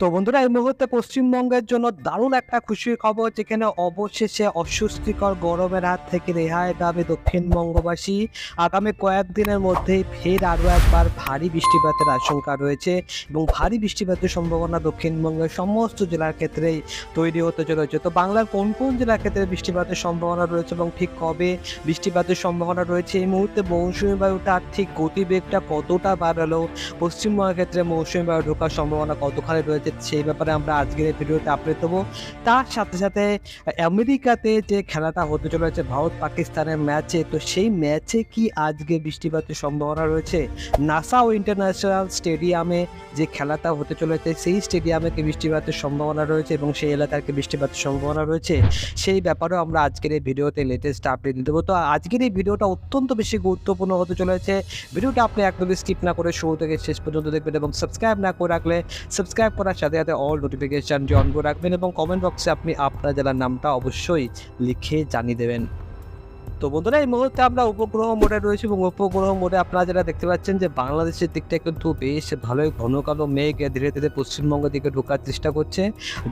তো বন্ধুরা, এই মুহূর্তে পশ্চিমবঙ্গের জন্য দারুণ একটা খুশির খবর, যেখানে অবশেষে অস্বস্তিকর গরমের হাত থেকে রেহাই পাবে দক্ষিণবঙ্গবাসী। আগামী কয়েকদিনের মধ্যেই ফের আরও একবার ভারী বৃষ্টিপাতের আশঙ্কা রয়েছে এবং ভারী বৃষ্টিপাতের সম্ভাবনা দক্ষিণবঙ্গের সমস্ত জেলার ক্ষেত্রেই তৈরি হতে চলেছে। তো বাংলার কোন কোন জেলার ক্ষেত্রে বৃষ্টিপাতের সম্ভাবনা রয়েছে এবং ঠিক কবে বৃষ্টিপাতের সম্ভাবনা রয়েছে? এই মুহূর্তে মৌসুমী বায়ুটার ঠিক গতিবেগটা কতটা বাড়ালো? পশ্চিমবঙ্গের ক্ষেত্রে মৌসুমী বায়ু ঢোকার সম্ভাবনা কতখানি রয়েছে? সেই ব্যাপারে আমরা আজকের এই ভিডিওতে আপডেট দেবো। তার সাথে সাথে, আমেরিকাতে যে খেলাটা হতে চলেছে, ভারত পাকিস্তানের ম্যাচে তো সেই ম্যাচে কি আজকে বৃষ্টিপাতের সম্ভাবনা রয়েছে? নাসাও ইন্টারন্যাশনাল স্টেডিয়ামে যে খেলাটা হতে চলেছে, সেই স্টেডিয়ামে কি বৃষ্টিপাতের সম্ভাবনা রয়েছে এবং সেই এলাকার কি বৃষ্টিপাতের সম্ভাবনা রয়েছে? সেই ব্যাপারেও আমরা আজকের এই ভিডিওতে লেটেস্ট আপডেট দেবো। তো আজকের এই ভিডিওটা অত্যন্ত বেশি গুরুত্বপূর্ণ হতে চলেছে। ভিডিওটা আপনি একদমই স্কিপ না করে শুরু থেকে শেষ পর্যন্ত দেখবেন এবং সাবস্ক্রাইব না করে রাখলে সাবস্ক্রাইব করার সাথে সাথে অল নোটিফিকেশানটি অন করে রাখবেন এবং কমেন্ট বক্সে আপনি আপনার জেলার নামটা অবশ্যই লিখে জানিয়ে দেবেন। তো বন্ধুরা, এই মুহূর্তে আমরা উপগ্রহ মোডে রয়েছি এবং উপগ্রহ মোডে আপনারা যারা দেখতে পাচ্ছেন যে বাংলাদেশের দিকটা কিন্তু বেশ ভালোই ঘন কালো মেঘ ধীরে ধীরে পশ্চিমবঙ্গের দিকে ঢোকার চেষ্টা করছে।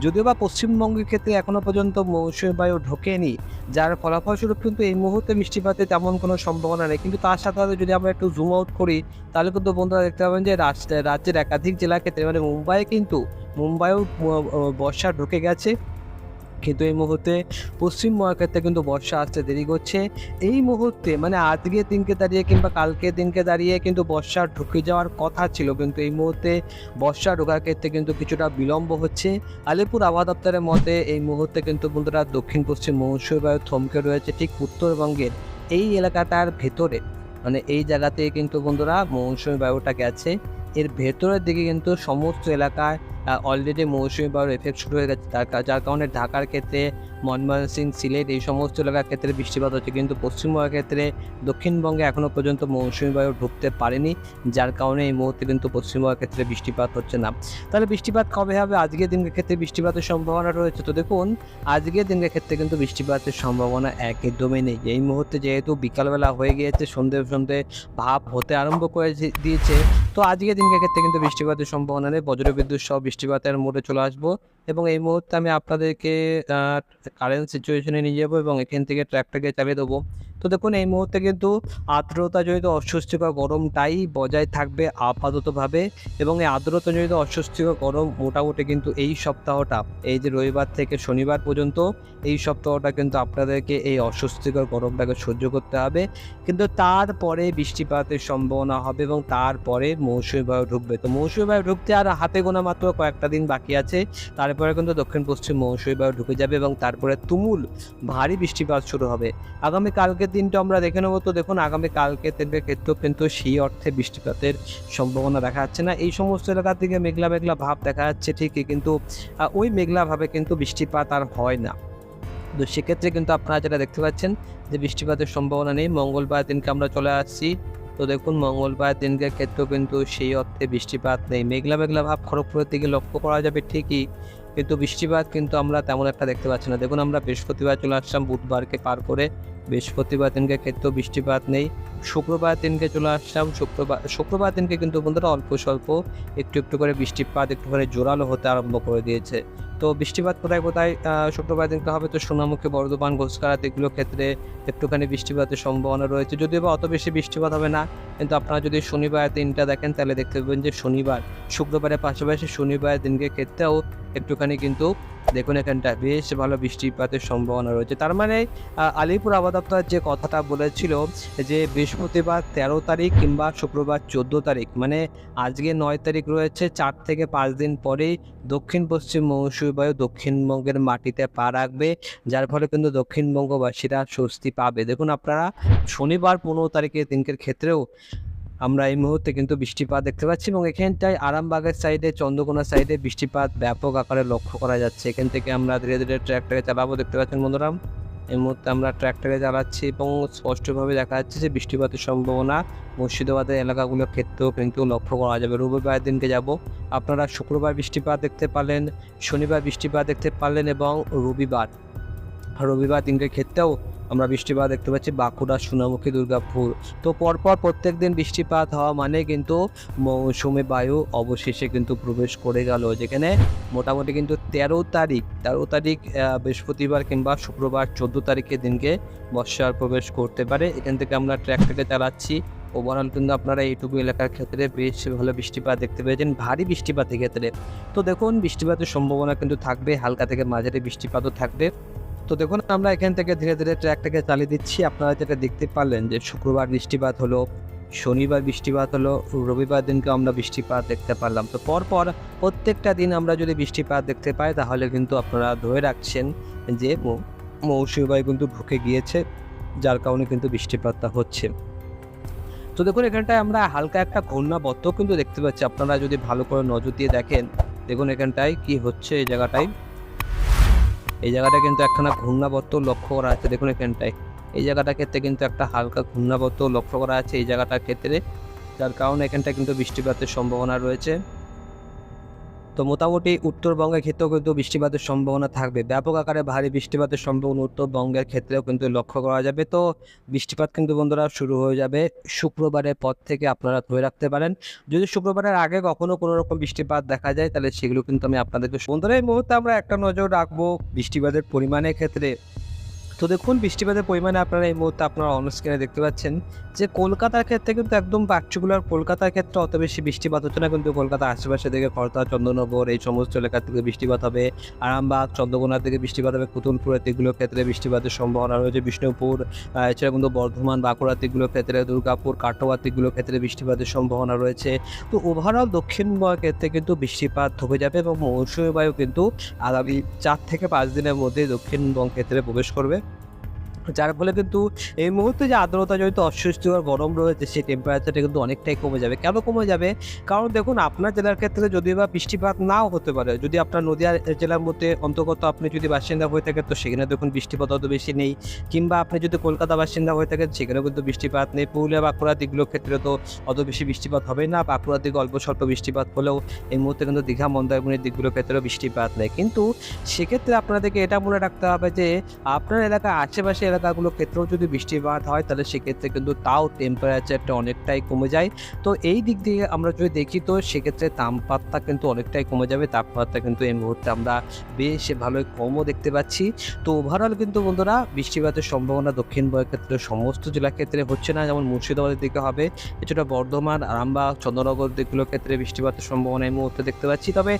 যদিও বা পশ্চিমবঙ্গের ক্ষেত্রে এখনও পর্যন্ত মৌসুমী বায়ু ঢোকেনি, যার ফলাফলস্বরূপ কিন্তু এই মুহূর্তে বৃষ্টিপাতের তেমন কোনো সম্ভাবনা নেই। কিন্তু তার সাথে সাথে যদি আমরা একটু জুম আউট করি, তাহলে কিন্তু বন্ধুরা দেখতে পাবেন যে রাজ- রাজ্যের একাধিক জেলার ক্ষেত্রে মানে মুম্বাইয়ে কিন্তু মুম্বাইও বর্ষা ঢুকে গেছে। কিন্তু এই মুহূর্তে পশ্চিমবঙ্গের ক্ষেত্রে কিন্তু বর্ষা আসতে দেরি করছে। এই মুহূর্তে মানে আজকে দিনকে দাঁড়িয়ে কিংবা কালকে দিনকে দাঁড়িয়ে কিন্তু বর্ষা ঢুকে যাওয়ার কথা ছিল, কিন্তু এই মুহূর্তে বর্ষা ঢোকার ক্ষেত্রে কিন্তু কিছুটা বিলম্ব হচ্ছে। আলিপুর আবহাওয়া দপ্তরের মতে এই মুহূর্তে কিন্তু বন্ধুরা দক্ষিণ পশ্চিম মৌসুমী বায়ু থমকে রয়েছে ঠিক উত্তরবঙ্গের এই এলাকাটার ভেতরে। মানে এই জায়গাতে কিন্তু বন্ধুরা মৌসুমী বায়ুটা গেছে। এর ভেতরের দিকে কিন্তু সমস্ত এলাকায় অলরেডি মৌসুমী বায়ুর এফেক্ট শুরু হয়ে গেছে তার যার কারণে ঢাকার ক্ষেত্রে মনমোহন সিং, সিলেট এই সমস্ত এলাকার ক্ষেত্রে বৃষ্টিপাত হচ্ছে। কিন্তু পশ্চিমবঙ্গের ক্ষেত্রে দক্ষিণবঙ্গে এখনও পর্যন্ত মৌসুমী বায়ু ঢুকতে পারেনি, যার কারণে এই মুহূর্তে কিন্তু পশ্চিমবঙ্গের ক্ষেত্রে বৃষ্টিপাত হচ্ছে না। তাহলে বৃষ্টিপাত কবে হবে? আজকের দিনের ক্ষেত্রে বৃষ্টিপাতের সম্ভাবনা রয়েছে তো দেখুন, আজকের দিনের ক্ষেত্রে কিন্তু বৃষ্টিপাতের সম্ভাবনা একদমই নেই। এই মুহূর্তে যেহেতু বিকালবেলা হয়ে গিয়েছে, সন্ধে সন্ধে ভাব হতে আরম্ভ করে দিয়েছে, তো আজকের দিনের ক্ষেত্রে কিন্তু বৃষ্টিপাতের সম্ভাবনা নেই। বজ্রবিদ্যুৎ সহ বৃষ্টিপাতের মোড়ে চলে আসব এবং এই মুহূর্তে আমি আপনাদেরকে কারেন্ট সিচুয়েশনে নিয়ে যাব এবং এখান থেকে ট্র্যাকটাকে চালিয়ে দেবো। তো দেখুন, এই মুহূর্তে কিন্তু আর্দ্রতাজনিত অস্বস্তিকর গরমটাই বজায় থাকবে আপাততভাবে এবং এই আর্দ্রতাজনিত অস্বস্তিকর গরম মোটামুটি কিন্তু এই সপ্তাহটা, এই যে রবিবার থেকে শনিবার পর্যন্ত, এই সপ্তাহটা কিন্তু আপনাদেরকে এই অস্বস্তিকর গরমটাকে সহ্য করতে হবে। কিন্তু তারপরে বৃষ্টিপাতের সম্ভাবনা হবে এবং তারপরে মৌসুমী বায়ু ঢুকবে। তো মৌসুমী বায়ু ঢুকতে আর হাতে গোনা মাত্র কয়েকটা দিন বাকি আছে। তারপরে কিন্তু দক্ষিণ পশ্চিম মৌসুমী বায়ু ঢুকে যাবে এবং তারপরে তুমুল ভারী বৃষ্টিপাত শুরু হবে। আগামী কালকের দিনটা আমরা দেখে নেব। তো দেখুন, আগামী কালকে দিনের ক্ষেত্রেও কিন্তু সেই অর্থে বৃষ্টিপাতের সম্ভাবনা দেখা যাচ্ছে না। এই সমস্ত এলাকার দিকে মেঘলা মেঘলা ভাব দেখা যাচ্ছে ঠিকই, কিন্তু ওই মেঘলা ভাবে কিন্তু বৃষ্টিপাত আর হয় না। তো সেক্ষেত্রে কিন্তু আপনারা যেটা দেখতে পাচ্ছেন যে বৃষ্টিপাতের সম্ভাবনা নেই। মঙ্গলবার দিনকে আমরা চলে আসছি। তো দেখুন, মঙ্গলবার দিনকে ক্ষেত্রেও কিন্তু সেই অর্থে বৃষ্টিপাত নেই। মেঘলা মেঘলা ভাব খড়গপুরের দিকে লক্ষ্য করা যাবে ঠিকই, কিন্তু বৃষ্টিপাত কিন্তু আমরা তেমন একটা দেখতে পাচ্ছি না। দেখুন, আমরা বৃহস্পতিবার চলে আসলাম, বুধবারকে পার করে বৃহস্পতিবার দিনকে ক্ষেত্রেও বৃষ্টিপাত নেই। শুক্রবার দিনকে চলে আসলাম। শুক্রবার শুক্রবার দিনকে কিন্তু বন্ধুরা অল্প স্বল্প একটু একটু করে বৃষ্টিপাত একটুখানি জোরালো হতে আরম্ভ করে দিয়েছে। তো বৃষ্টিপাত কোথায় কোথায়? শুক্রবার দিনকে হবে তো সোনামুখী, বর্ধমান ঘোষকারাত এগুলো ক্ষেত্রে একটুখানি বৃষ্টিপাতের সম্ভাবনা রয়েছে। যদিও বা অত বেশি বৃষ্টিপাত হবে না, কিন্তু আপনারা যদি শনিবার দিনটা দেখেন, তাহলে দেখতে পাবেন যে শনিবার, শুক্রবারের পাশাপাশি শনিবার দিনকে ক্ষেত্রেও একটুখানি কিন্তু দেখুন এখানটা, বেশ ভালো বৃষ্টিপাতের সম্ভাবনা রয়েছে। তার মানে আলিপুর আবহাওয়া যে কথাটা বলেছিল যে বৃহস্পতিবার তেরো তারিখ কিংবা শুক্রবার চোদ্দ তারিখ মানে আজকে নয় তারিখ রয়েছে, চার থেকে পাঁচ দিন পরেই দক্ষিণ পশ্চিম মৌসুমী বায়ু দক্ষিণবঙ্গের মাটিতে পা রাখবে, যার ফলে কিন্তু দক্ষিণবঙ্গবাসীরা স্বস্তি পাবে। দেখুন আপনারা, শনিবার পনেরো তারিখের দিনকের ক্ষেত্রেও আমরা এই মুহূর্তে কিন্তু বৃষ্টিপাত দেখতে পাচ্ছি এবং এখানটায় আরামবাগের সাইডে, চন্দ্রকোনা সাইডে বৃষ্টিপাত ব্যাপক আকারে লক্ষ্য করা যাচ্ছে। এখান থেকে আমরা ধীরে ধীরে ট্র্যাক্টরে চালাবো, দেখতে পাচ্ছেন বন্ধুরা। এই মুহূর্তে আমরা ট্র্যাক্টরে চালাচ্ছি এবং স্পষ্টভাবে দেখা যাচ্ছে যে বৃষ্টিপাতের সম্ভাবনা মুর্শিদাবাদের এলাকাগুলোর ক্ষেত্রেও কিন্তু লক্ষ্য করা যাবে। রবিবার দিনকে যাব। আপনারা শুক্রবার বৃষ্টিপাত দেখতে পারলেন, শনিবার বৃষ্টিপাত দেখতে পারলেন এবং রবিবার রবিবার দিনকে ক্ষেত্রেও আমরা বৃষ্টিপাত দেখতে পাচ্ছি বাঁকুড়া, সোনামুখী, দুর্গাপুর। তো পরপর প্রত্যেক দিন বৃষ্টিপাত হওয়া মানে কিন্তু মৌসুমী বায়ু অবশেষে কিন্তু প্রবেশ করে গেল, যেখানে মোটামুটি কিন্তু তেরো তারিখ তেরো তারিখ বৃহস্পতিবার কিংবা শুক্রবার চোদ্দ তারিখের দিনকে বর্ষার প্রবেশ করতে পারে। এখান থেকে আমরা ট্র্যাকটাকে চালাচ্ছি। ওভারঅল কিন্তু আপনারা এইটুকু এলাকার ক্ষেত্রে বেশ ভালো বৃষ্টিপাত দেখতে পেয়েছেন, ভারী বৃষ্টিপাতের ক্ষেত্রে। তো দেখুন, বৃষ্টিপাতের সম্ভাবনা কিন্তু থাকবে, হালকা থেকে মাঝারি বৃষ্টিপাতও থাকবে। তো দেখুন, আমরা এখান থেকে ধীরে ধীরে ট্র্যাকটাকে চালিয়ে দিচ্ছি। আপনারা যেটা দেখতে পারলেন যে শুক্রবার বৃষ্টিপাত হলো, শনিবার বৃষ্টিপাত হলো, রবিবার দিনকে আমরা বৃষ্টিপাত দেখতে পারলাম। তো পরপর প্রত্যেকটা দিন আমরা যদি বৃষ্টিপাত দেখতে পাই, তাহলে কিন্তু আপনারা ধরে রাখছেন যে মৌসুমী বায়ু কিন্তু ঢুকে গিয়েছে, যার কারণে কিন্তু বৃষ্টিপাতটা হচ্ছে। তো দেখুন, এখানটায় আমরা হালকা একটা ঘূর্ণাবর্ত কিন্তু দেখতে পাচ্ছি। আপনারা যদি ভালো করে নজর দিয়ে দেখেন, দেখুন এখানটায় কি হচ্ছে এই জায়গাটায়। এই জায়গাটা কিন্তু একখানা ঘূর্ণাবর্ত লক্ষ্য করা আছে। দেখুন এখানটায়। এই জায়গাটার ক্ষেত্রে কিন্তু একটা হালকা ঘূর্ণাবর্ত লক্ষ্য করা আছে এই জায়গাটার ক্ষেত্রে। যার কারণে এখানটায় কিন্তু বৃষ্টিপাতের সম্ভাবনা রয়েছে। তো মোটামুটি উত্তরবঙ্গের ক্ষেত্রেও কিন্তু বৃষ্টিপাতের সম্ভাবনা থাকবে। ব্যাপক আকারে ভারী বৃষ্টিপাতের সম্ভাবনা উত্তরবঙ্গের ক্ষেত্রেও কিন্তু লক্ষ্য করা যাবে। তো বৃষ্টিপাত কিন্তু বন্ধুরা শুরু হয়ে যাবে শুক্রবারের পর থেকে আপনারা ধরে রাখতে পারেন। যদি শুক্রবারের আগে কখনো কোনো রকম বৃষ্টিপাত দেখা যায়, তাহলে সেগুলো কিন্তু আমি আপনাদেরকে বন্ধুরা এই মুহূর্তে আমরা একটা নজর রাখব বৃষ্টিপাতের পরিমাণের ক্ষেত্রে। তো দেখুন, বৃষ্টিপাতের পরিমাণে আপনারা এই মুহূর্তে আপনারা অনস্ক্রিনে দেখতে পাচ্ছেন যে কলকাতার ক্ষেত্রে কিন্তু একদম পার্টিকুলার কলকাতার ক্ষেত্রে অত বেশি বৃষ্টিপাত হচ্ছে না। কিন্তু কলকাতার আশেপাশে থেকে খড়তা চন্দ্রনগর এই সমস্ত এলাকা থেকে বৃষ্টিপাত হবে। আরামবাগ, চন্দ্রকোনার থেকে বৃষ্টিপাত হবে। পুতুলপুরের দিকগুলোর ক্ষেত্রে বৃষ্টিপাতের সম্ভাবনা রয়েছে। বিষ্ণুপুর এছাড়া কিন্তু বর্ধমান, বাঁকুড়ার দিকগুলোর ক্ষেত্রে, দুর্গাপুর, কাটোয়ার দিকগুলোর ক্ষেত্রে বৃষ্টিপাতের সম্ভাবনা রয়েছে। তো ওভারঅল দক্ষিণবঙ্গের ক্ষেত্রে কিন্তু বৃষ্টিপাত হয়ে যাবে এবং মৌসুমী বায়ু কিন্তু আগামী চার থেকে পাঁচ দিনের মধ্যে দক্ষিণবঙ্গ ক্ষেত্রে প্রবেশ করবে। যার ফলে কিন্তু এই মুহূর্তে যে আর্দ্রতা জড়িত অস্বস্তিকর গরম রয়েছে, সেই টেম্পারেচারটা কিন্তু অনেকটাই কমে যাবে। কেন কমে যাবে? কারণ দেখুন, আপনার জেলার ক্ষেত্রে যদি বা বৃষ্টিপাত নাও হতে পারে, যদি আপনার নদীয়া জেলার মধ্যে অন্তর্গত আপনি যদি বাসিন্দা হয়ে থাকেন, তো সেখানে দেখুন বৃষ্টিপাত অত বেশি নেই। কিংবা আপনি যদি কলকাতা বাসিন্দা হয়ে থাকেন, সেখানেও কিন্তু বৃষ্টিপাত নেই। পুরুলিয়া বাঁকুড়া দিকগুলোর ক্ষেত্রে তো অত বেশি বৃষ্টিপাত হবে না। বাঁকুড়ার দিকে অল্প স্বল্প বৃষ্টিপাত হলেও এই মুহূর্তে কিন্তু দীঘা, মন্দারমণির দিকগুলোর ক্ষেত্রেও বৃষ্টিপাত নেই। কিন্তু সেক্ষেত্রে আপনাদেরকে এটা মনে রাখতে হবে যে, আপনার এলাকার আশেপাশে এলাকাগুলোর ক্ষেত্রেও যদি বৃষ্টিপাত হয়, তাহলে সেক্ষেত্রে কিন্তু তাও টেম্পারেচারটা অনেকটাই কমে যায়। তো এই দিক দিয়ে আমরা যদি দেখি, তো সেক্ষেত্রে তাপমাত্রা কিন্তু অনেকটাই কমে যাবে। তাপমাত্রা কিন্তু এই মুহূর্তে আমরা বেশ ভালোই কমও দেখতে পাচ্ছি। তো ওভারঅল কিন্তু বন্ধুরা, বৃষ্টিপাতের সম্ভাবনা দক্ষিণ দক্ষিণবঙ্গের ক্ষেত্রে সমস্ত জেলার ক্ষেত্রে হচ্ছে না। যেমন মুর্শিদাবাদের দিকে হবে, এছাড়া বর্ধমান, আরামবাগ, চন্দ্রনগর দিকগুলোর ক্ষেত্রে বৃষ্টিপাতের সম্ভাবনা এই মুহূর্তে দেখতে পাচ্ছি। তবে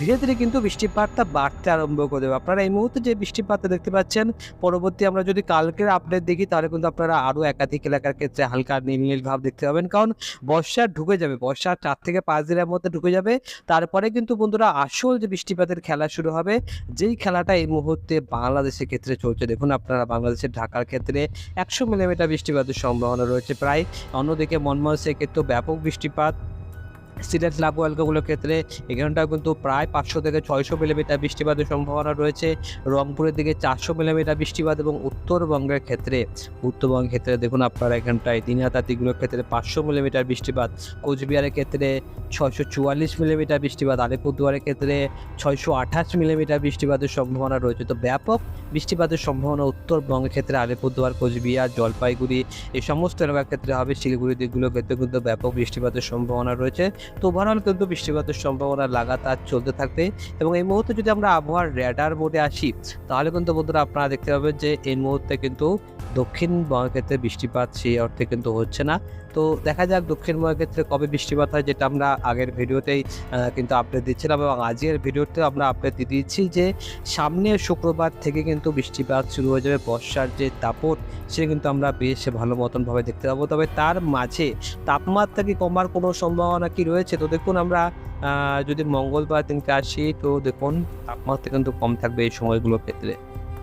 ধীরে ধীরে কিন্তু বৃষ্টিপাতটা বাড়তে আরম্ভ করে দেবে। আপনারা এই মুহূর্তে যে বৃষ্টিপাতটা দেখতে পাচ্ছেন, পরবর্তী আমরা যদি কালকের আপডেট দেখি, তাহলে কিন্তু আপনারা আরও একাধিক এলাকার ক্ষেত্রে হালকা নীল নীল ভাব দেখতে পাবেন। কারণ বর্ষা ঢুকে যাবে বর্ষা চার থেকে পাঁচ দিনের মধ্যে ঢুকে যাবে। তারপরে কিন্তু বন্ধুরা আসল যে বৃষ্টিপাতের খেলা শুরু হবে, যেই খেলাটা এই মুহূর্তে বাংলাদেশের ক্ষেত্রে চলছে। দেখুন, আপনারা বাংলাদেশের ঢাকার ক্ষেত্রে একশো মিলিমিটার বৃষ্টিপাতের সম্ভাবনা রয়েছে প্রায়। অন্যদিকে মনমোহন সিং ক্ষেত্রেও ব্যাপক বৃষ্টিপাত। সিলেট লাগু এলাকাগুলোর ক্ষেত্রে এখানটাও কিন্তু প্রায় পাঁচশো থেকে ছয়শো মিলিমিটার বৃষ্টিপাতের সম্ভাবনা রয়েছে। রংপুরের দিকে চারশো মিলিমিটার বৃষ্টিপাত এবং উত্তরবঙ্গের ক্ষেত্রে উত্তরবঙ্গের ক্ষেত্রে দেখুন আপনারা এখানটায় দিনহাটা দিকগুলোর ক্ষেত্রে পাঁচশো মিলিমিটার বৃষ্টিপাত, কোচবিহারের ক্ষেত্রে ছয়শো চুয়াল্লিশ মিলিমিটার বৃষ্টিপাত, আলিপুরদুয়ারের ক্ষেত্রে ছয়শো আঠাশ মিলিমিটার বৃষ্টিপাতের সম্ভাবনা রয়েছে। তো ব্যাপক বৃষ্টিপাতের সম্ভাবনা উত্তরবঙ্গের ক্ষেত্রে, আলিপুরদুয়ার, কোচবিহার, জলপাইগুড়ি এই সমস্ত এলাকার ক্ষেত্রে হবে। শিলিগুড়ি দিকগুলোর ক্ষেত্রে কিন্তু ব্যাপক বৃষ্টিপাতের সম্ভাবনা রয়েছে। তো ওভারঅল কিন্তু বৃষ্টিপাতের সম্ভাবনা লাগাতার চলতে থাকবে এবং এই মুহূর্তে যদি আমরা আবহাওয়ার রেডার মোডে আসি, তাহলে কিন্তু বন্ধুরা আপনারা দেখতে পাবেন যে এই মুহূর্তে কিন্তু দক্ষিণবঙ্গের ক্ষেত্রে বৃষ্টিপাত সেই অর্থে কিন্তু হচ্ছে না। তো দেখা যাক দক্ষিণবঙ্গের ক্ষেত্রে কবে বৃষ্টিপাত হয়, যেটা আমরা আগের ভিডিওতেই কিন্তু আপডেট দিচ্ছিলাম এবং আজকের ভিডিওতেও আমরা আপডেট দিয়ে দিচ্ছি যে সামনের শুক্রবার থেকে কিন্তু বৃষ্টিপাত শুরু হয়ে যাবে। বর্ষার যে দাপট সে কিন্তু আমরা বেশ ভালো মতনভাবে দেখতে পাবো। তবে তার মাঝে তাপমাত্রা কি কমার কোনো সম্ভাবনা কি রয়েছে? তো দেখুন আমরা যদি মঙ্গলবার দিনকে আসি, তো দেখুন তাপমাত্রা কিন্তু কম থাকবে এই সময়গুলোর ক্ষেত্রে।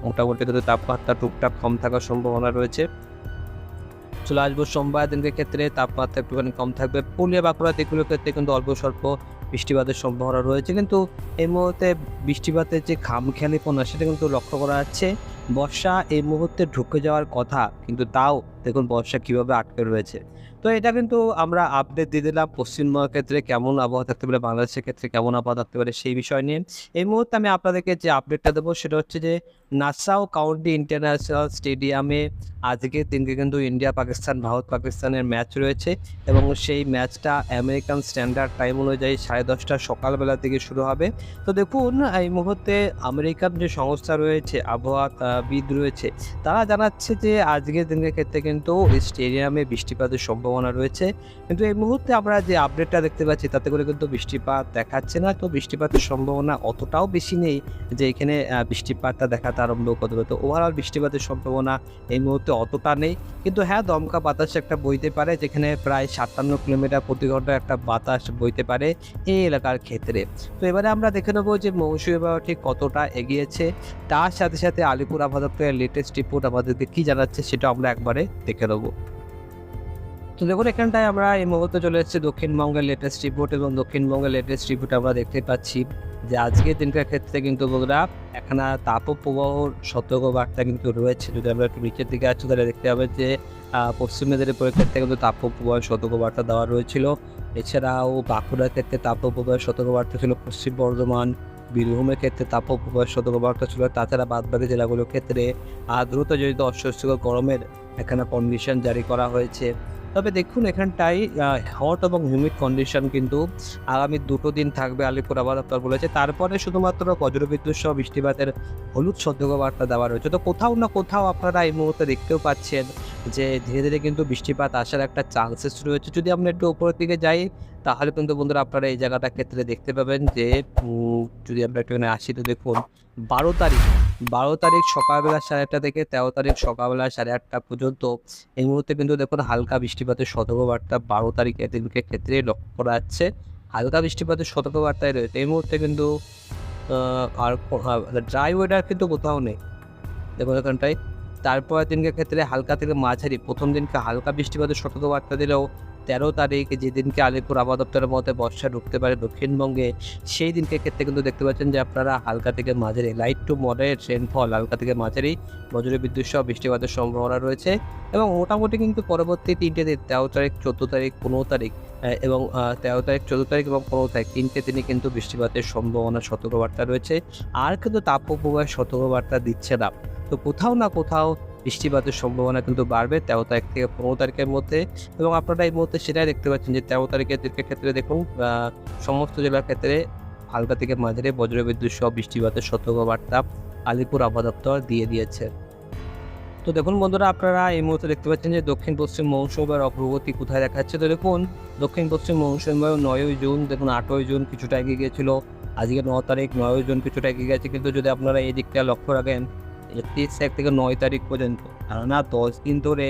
মোটামুটি কিন্তু তাপমাত্রা টুকটাক কম থাকার সম্ভাবনা রয়েছে। চলে আসব সোমবার দিনের ক্ষেত্রে তাপমাত্রা একটুখানি কম থাকবে। পুরুলিয়া, বাঁকুড়া দিকগুলোর ক্ষেত্রে কিন্তু অল্প স্বল্প বৃষ্টিপাতের সম্ভাবনা রয়েছে। কিন্তু এই মুহূর্তে বৃষ্টিপাতের যে খামখেয়ালিপনা সেটা কিন্তু লক্ষ্য করা যাচ্ছে। বর্ষা এই মুহূর্তে ঢুকে যাওয়ার কথা, কিন্তু তাও দেখুন বর্ষা কীভাবে আটকে রয়েছে। তো এটা কিন্তু আমরা আপডেট দিয়ে দিলাম পশ্চিমবঙ্গের ক্ষেত্রে কেমন আবহাওয়া থাকতে পারে, বাংলাদেশের ক্ষেত্রে কেমন আবহাওয়া থাকতে পারে সেই বিষয় নিয়ে। এই মুহূর্তে আমি আপনাদেরকে যে আপডেটটা দেবো সেটা হচ্ছে যে, নাসাও কাউন্টি ইন্টারন্যাশনাল স্টেডিয়ামে আজকের দিনকে কিন্তু ইন্ডিয়া, পাকিস্তান, ভারত, পাকিস্তানের ম্যাচ রয়েছে এবং সেই ম্যাচটা আমেরিকান স্ট্যান্ডার্ড টাইম অনুযায়ী সাড়ে দশটা সকালবেলা থেকে শুরু হবে। তো দেখুন, এই মুহূর্তে আমেরিকান যে সংস্থা রয়েছে, আবহাওয়া বিদ রয়েছে, তারা জানাচ্ছে যে আজকের দিনের ক্ষেত্রে কিন্তু স্টেডিয়ামে বৃষ্টিপাতের সম্ভাবনা রয়েছে। কিন্তু এই মুহূর্তে আমরা যে আপডেটটা দেখতে পাচ্ছি, তাতে করে কিন্তু বৃষ্টিপাত দেখাচ্ছে না। তো বৃষ্টিপাতের সম্ভাবনা অতটাও বেশি নেই যে এখানে বৃষ্টিপাতটা দেখাতে আরম্ভ করতে তো ওভারঅল বৃষ্টিপাতের সম্ভাবনা এই মুহূর্তে অতটা নেই। কিন্তু হ্যাঁ দমকা বাতাস একটা বইতে পারে, যেখানে প্রায় সাতান্ন কিলোমিটার প্রতি ঘণ্টা একটা বাতাস বইতে পারে এই এলাকার ক্ষেত্রে। তো এবারে আমরা দেখে নেব যে মৌসুমী বায়ু ঠিক কতটা এগিয়েছে। তার সাথে সাথে আলিপুর আবহাওয়া লেটেস্ট রিপোর্ট আমাদেরকে কী জানাচ্ছে, সেটা আমরা একবারে দেখে নেব। তো দেখুন, এখানটায় আমরা এই মুহূর্তে চলে এসেছি দক্ষিণবঙ্গের লেটেস্ট রিপোর্ট এবং দক্ষিণবঙ্গের লেটেস্ট রিপোর্ট আমরা দেখতে পাচ্ছি যে আজকের দিনকার ক্ষেত্রে কিন্তু বন্ধুরা, এখানে তাপপ্রবাহর সতর্ক বার্তা কিন্তু রয়েছে। যদি আমরা একটু নিচের দিকে আসছি তাহলে দেখতে হবে যে পশ্চিম মেদিনীপুরের ক্ষেত্রে কিন্তু তাপপ্রবাহের সতর্ক বার্তা দেওয়া রয়েছিল। এছাড়াও বাঁকুড়ার ক্ষেত্রে তাপপ্রবাহের সতর্ক বার্তা ছিল। পশ্চিম বর্ধমান, বীরভূমের ক্ষেত্রে তাপপ্রবাহের সতর্ক বার্তা ছিল। তাছাড়া বাদবাকি জেলাগুলোর ক্ষেত্রে আর্দ্রতা জড়িত অস্বস্তিকর গরমের এখানে কন্ডিশন জারি করা হয়েছে। তবে দেখুন, এখানটায় হট এবং হিউমিড কন্ডিশন কিন্তু আগামী দুটো দিন থাকবে আলিপুর আবহাওয়া দপ্তর বলেছে। তারপরে শুধুমাত্র বজ্রবিদ্যুৎ সহ বৃষ্টিপাতের হলুদ সতর্কবার্তা দেওয়া রয়েছে। তো কোথাও না কোথাও আপনারা এই মুহূর্তে দেখতেও পাচ্ছেন যে ধীরে ধীরে কিন্তু বৃষ্টিপাত আসার একটা চান্সেস রয়েছে। যদি আমরা একটু উপরের দিকে যাই, তাহলে কিন্তু বন্ধুরা আপনারা এই জায়গাটার ক্ষেত্রে দেখতে পাবেন যে যদি আমরা একটু আসি তো দেখুন, বারো তারিখ বারো তারিখ সকালবেলা সাড়ে আটটা থেকে তেরো তারিখ সকালবেলা সাড়ে আটটা পর্যন্ত। এই মুহূর্তে কিন্তু দেখুন হালকা বৃষ্টিপাতের সতর্কবার্তা বারো তারিখের দিনকে ক্ষেত্রে লক্ষ্য করা যাচ্ছে। হালকা বৃষ্টিপাতের সতর্কবার্তায় রয়েছে। এই মুহূর্তে কিন্তু আর ড্রাই ওয়েদার কিন্তু কোথাও নেই। দেখুন এখানটায় তারপরের দিনকে ক্ষেত্রে হালকা থেকে মাঝারি, প্রথম দিনকে হালকা বৃষ্টিপাতের সতর্কবার্তা দিলেও তেরো তারিখ যেদিনকে আলিপুর আবহাওয়া দপ্তরের মতে বর্ষা ঢুকতে পারে দক্ষিণবঙ্গে, সেই দিনকে ক্ষেত্রে কিন্তু দেখতে পাচ্ছেন যে আপনারা হালকা থেকে মাঝারি লাইট টু মডারেট রেনফল হালকা থেকে মাঝারি বজ্র বিদ্যুৎ সহ বৃষ্টিপাতের সম্ভাবনা রয়েছে এবং মোটামুটি কিন্তু পরবর্তী তিনটে দিন, তেরো তারিখ, চোদ্দ তারিখ, পনেরো তারিখ এবং তেরো তারিখ, চোদ্দ তারিখ এবং পনেরো তারিখ তিনটে দিনে কিন্তু বৃষ্টিপাতের সম্ভাবনা, সতর্কবার্তা রয়েছে। আর কিন্তু তাপপ্রবাহের সতর্কবার্তা দিচ্ছে না। তো কোথাও না কোথাও বৃষ্টিপাতের সম্ভাবনা কিন্তু বাড়বে তেরো তারিখ থেকে পনেরো তারিখের মধ্যে এবং আপনারা এই মুহূর্তে সেটাই দেখতে পাচ্ছেন যে তেরো তারিখের দিকের ক্ষেত্রে দেখুন সমস্ত জেলার ক্ষেত্রে হালকা থেকে মাঝারি বজ্রবিদ্যুৎ সহ বৃষ্টিপাতের সতর্কবার্তা আলিপুর আবহাওয়া দিয়ে দিয়েছে। তো দেখুন বন্ধুরা, আপনারা এই মুহূর্তে দেখতে পাচ্ছেন যে দক্ষিণ পশ্চিম মৌসুমের অগ্রগতি কোথায় দেখাচ্ছে? তো দেখুন, দক্ষিণ পশ্চিম মৌসুম নয়ই জুন, দেখুন আটই জুন কিছুটা এগিয়ে গিয়েছিল। আজকে ন তারিখ, নয়ই জুন কিছুটা এগিয়ে গেছে কিন্তু যদি আপনারা এই দিকটা লক্ষ্য রাখেন একত্রিশ তারিখ থেকে নয় তারিখ পর্যন্ত। না দশ দিন ধরে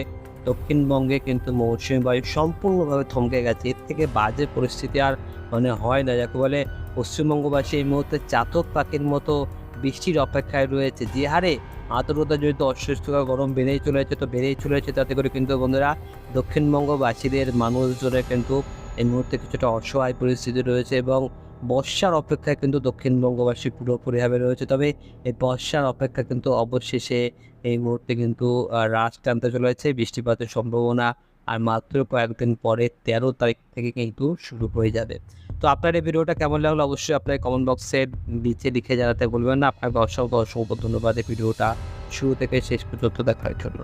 দক্ষিণবঙ্গে কিন্তু মৌসুমী বায়ু সম্পূর্ণভাবে থমকে গেছে। এর থেকে বাজে পরিস্থিতি আর মানে হয় না। যাকে বলে পশ্চিমবঙ্গবাসী এই মুহূর্তে চাতক পাখির মতো বৃষ্টির অপেক্ষায় রয়েছে। যে হারে আর্দ্রতা জড়িত অস্বস্তিকর গরম বেড়েই চলেছে, তো বেড়েই চলেছে। তাতে করে কিন্তু বন্ধুরা দক্ষিণবঙ্গবাসীদের মানুষজনের কিন্তু এই মুহূর্তে কিছুটা অসহায় পরিস্থিতি রয়েছে এবং বর্ষার অপেক্ষায় কিন্তু দক্ষিণবঙ্গবাসী পুরোপুরিভাবে রয়েছে। তবে এই বর্ষার অপেক্ষা কিন্তু অবশেষে এই মুহূর্তে কিন্তু আহ, রাশ টানতে চলেছে। বৃষ্টিপাতের সম্ভাবনা আর মাত্র কয়েকদিন পরে তেরো তারিখ থেকে কিন্তু শুরু হয়ে যাবে। তো আপনার এই ভিডিওটা কেমন লাগল অবশ্যই আপনার কমেন্ট বক্সে নিচে লিখে জানাতে বলবেন না। আপনাকে অসংখ্য অসংখ্য ধন্যবাদ এই ভিডিওটা শুরু থেকে শেষ পর্যন্ত দেখার জন্য।